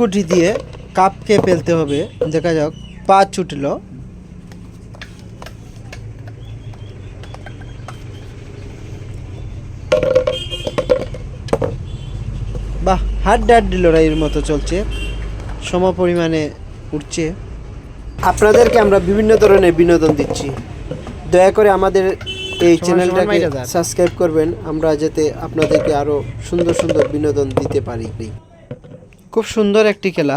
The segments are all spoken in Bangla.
গুটি দিয়ে কাপকে ফেলতে হবে। দেখা যাক পা ছুটলো। বাহ হাড্ডা হাড্ডি লড়াইয়ের মতো চলছে। সম পরিমাণে উঠছে। আপনাদেরকে আমরা বিভিন্ন ধরনের বিনোদন দিচ্ছি। দয়া করে আমাদের এই চ্যানেলটাকে সাবস্ক্রাইব করবেন। আমরা যাতে আপনাদেরকে আরও সুন্দর সুন্দর বিনোদন দিতে পারি। খুব সুন্দর একটি খেলা।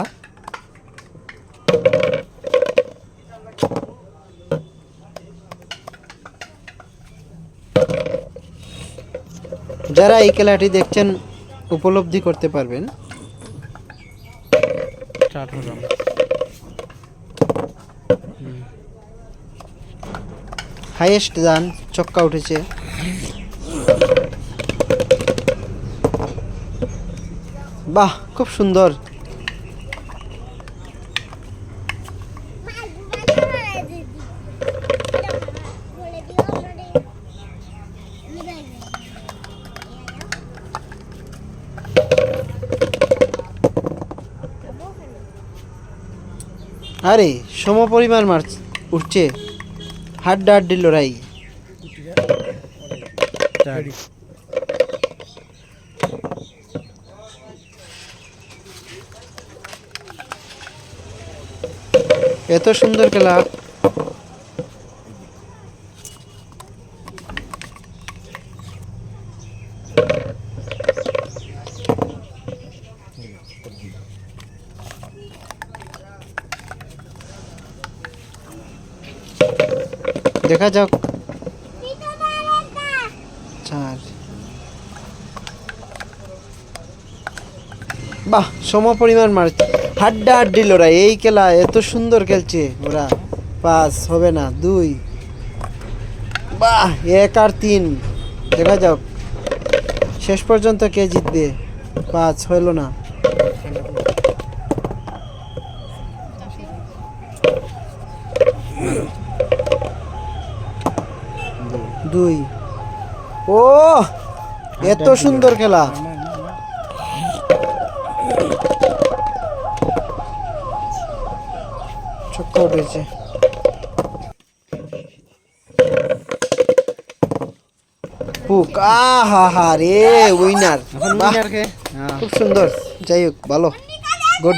যারা এই খেলাটি দেখছেন উপলব্ধি করতে পারবেন। হাইয়েস্ট রান চক্কা উঠেছে। বাহ খুব সুন্দর। আরে সম পরিমাণ মার উঠছে। হাড্ডা হাড্ডি লড়াই। এত সুন্দর খেলা দেখা যাক। চার। বাহ সম পরিমাণ মার হাড্ডা হাড্ডি লড়াই, এই খেলা এত সুন্দর খেলছে ওরা। পাস হবে না, দুই। বাহ, এক আর তিন। দেখা যাক। শেষ পর্যন্ত কে জিতবে? পাঁচ, হইল না। দুই। ও, এত সুন্দর খেলা। উঠেছে পুক আহা হা রে উইনার এখন উইনার কে? খুব সুন্দর। যাই হোক ভালো। গুড